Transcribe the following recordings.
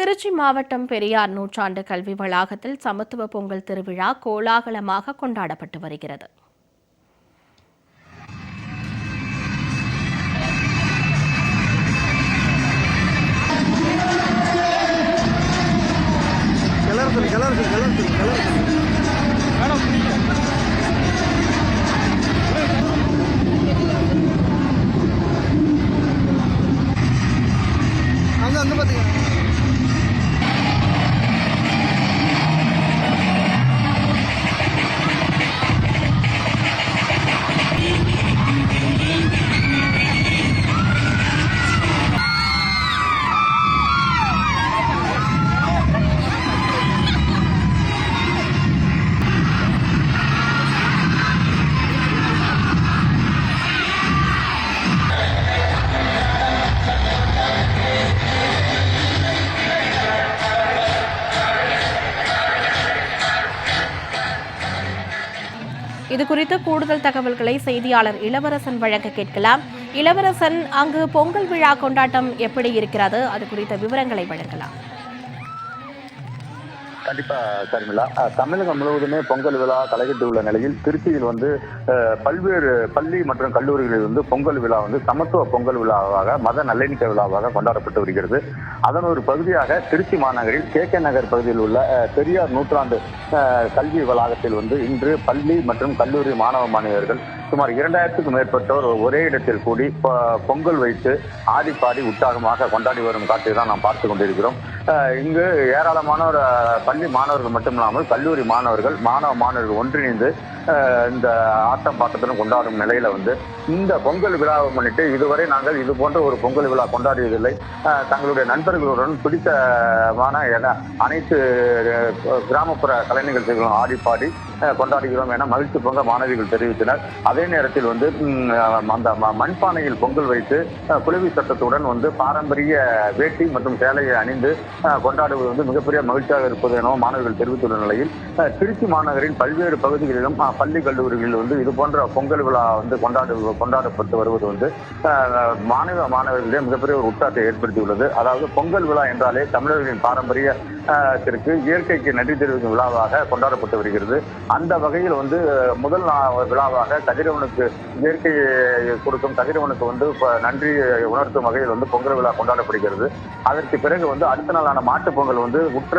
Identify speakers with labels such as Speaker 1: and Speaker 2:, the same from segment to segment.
Speaker 1: திருச்சி மாவட்டம் பெரியார் நூற்றாண்டு கல்வி வளாகத்தில் சமத்துவ பொங்கல் திருவிழா கோலாகலமாக கொண்டாடப்பட்டு வருகிறது. இது குறித்து கூடுதல் தகவல்களை செய்தியாளர் இளவரசன் வழங்க கேட்கலாம். இளவரசன் அங்கு பொங்கல் விழா கொண்டாட்டம் எப்படி இருக்கிறது? அது குறித்த விவரங்களை வழங்கலாம்.
Speaker 2: கண்டிப்பா சர்மிளா. தமிழகம் முழுவதுமே பொங்கல் விழா தலையிட்டு உள்ள நிலையில் திருச்சியில் வந்து பல்வேறு பள்ளி மற்றும் கல்லூரிகளில் வந்து பொங்கல் விழா வந்து சமத்துவ பொங்கல் விழாவாக மத நல்லிணக்க விழாவாக கொண்டாடப்பட்டு வருகிறது. அதன் ஒரு பகுதியாக திருச்சி மாநகரில் கே கே நகர் பகுதியில் உள்ள பெரியார் நூற்றாண்டு கல்வி வளாகத்தில் வந்து இன்று பள்ளி மற்றும் கல்லூரி மாணவ மாணவியர்கள் சுமார் இரண்டாயிரத்துக்கும் மேற்பட்டோர் ஒரே இடத்தில் கூடி பொங்கல் வைத்து ஆடி பாடி உற்சாகமாக கொண்டாடி வரும் காட்சியை தான் நாம் பார்த்து கொண்டிருக்கிறோம். இங்கு ஏராளமானோர் பள்ளி மாணவர்கள் மட்டுமில்லாமல் கல்லூரி மாணவர்கள் மாணவ மாணவர்கள் ஒன்றிணைந்து இந்த ஆட்டம் பாட்டத்தினும் கொண்டாடும் நிலையில வந்து இந்த பொங்கல் விழாவை முன்னிட்டு இதுவரை நாங்கள் இது போன்ற ஒரு பொங்கல் விழா கொண்டாடியதில்லை. தங்களுடைய நண்பர்களுடன் பிடித்தமான என- அனைத்து கிராமப்புற கலை நிகழ்ச்சிகளும் ஆடி பாடி கொண்டாடுகிறோம் என மகிழ்ச்சி பொங்க மாணவிகள் தெரிவித்தனர். அதே நேரத்தில் வந்து அந்த ம- மண்பானையில் பொங்கல் வைத்து குழுவி சட்டத்துடன் வந்து பாரம்பரிய வேட்டி மற்றும் சேலையை அணிந்து கொண்டாடுவது வந்து மிகப்பெரிய மகிழ்ச்சியாக இருப்பது எனவும் மாணவர்கள் தெரிவித்துள்ள நிலையில் திருச்சி மாநகரின் பல்வேறு பகுதிகளிலும் பள்ளி கல்லூரிகளில் வந்து இது போன்ற பொங்கல் விழா வந்து கொண்டாடு கொண்டாடப்பட்டு வருவது வந்து அஹ், மாணவ மாணவர்களிடையே மிகப்பெரிய ஒரு உற்சாகத்தை ஏற்படுத்தியுள்ளது. அதாவது பொங்கல் விழா என்றாலே தமிழர்களின் பாரம்பரிய அஹ், திற்கு இயற்கைக்கு நன்றி தெரிவிக்கும் விழாவாக கொண்டாடப்பட்டு வருகிறது. அந்த வகையில் வந்து முதல் நா- விழாவாக கதிரவனுக்கு இயற்கையை கொடுக்கும் கதிரவனுக்கு வந்து நன்றி உணர்த்தும் வகையில் வந்து பொங்கல் விழா கொண்டாடப்படுகிறது. அதற்கு பிறகு வந்து அடுத்த நாளான மாட்டுப் பொங்கல் வந்து உற்ற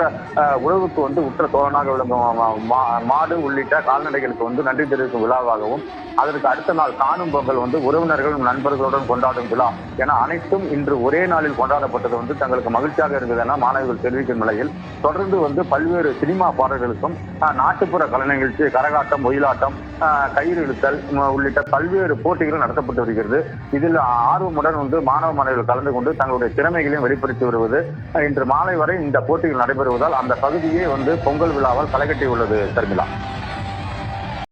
Speaker 2: உழவுக்கு வந்து உற்ற தோழனாக விளங்கும் மா- மா- மாடு உள்ளிட்ட கால்நடைகளுக்கு வந்து நன்றி தெரிவிக்கும் விழாவாகவும் அதற்கு அடுத்த நாள் காணும் பொங்கல் வந்து உறவினர்களும் நண்பர்களுடன் கொண்டாடும் விழா என அனைத்தும் இன்று ஒரே நாளில் கொண்டாடப்பட்டது வந்து தங்களுக்கு மகிழ்ச்சியாக இருந்தது என மாணவர்கள் தெரிவிக்கும் நிலையில் தொடர்ந்து வந்து பல்வேறு சினிமா பாடல்களுக்கும் நாட்டுப்புற கலை நிகழ்ச்சி கரகாட்டம் ஒயிலாட்டம் அஹ், கயிறு இழுத்தல் உள்ளிட்ட பல்வேறு போட்டிகள் நடத்தப்பட்டு வருகிறது. இதில் ஆர்வமுடன் வந்து மாணவ மாணவர்கள் கலந்து கொண்டு தங்களுடைய திறமைகளையும் வெளிப்படுத்தி வருவது. இன்று மாலை வரை இந்த போட்டிகள் நடைபெறுவதால் அந்த பகுதியே வந்து பொங்கல் விழாவால் களைகட்டி உள்ளது தர்மிளா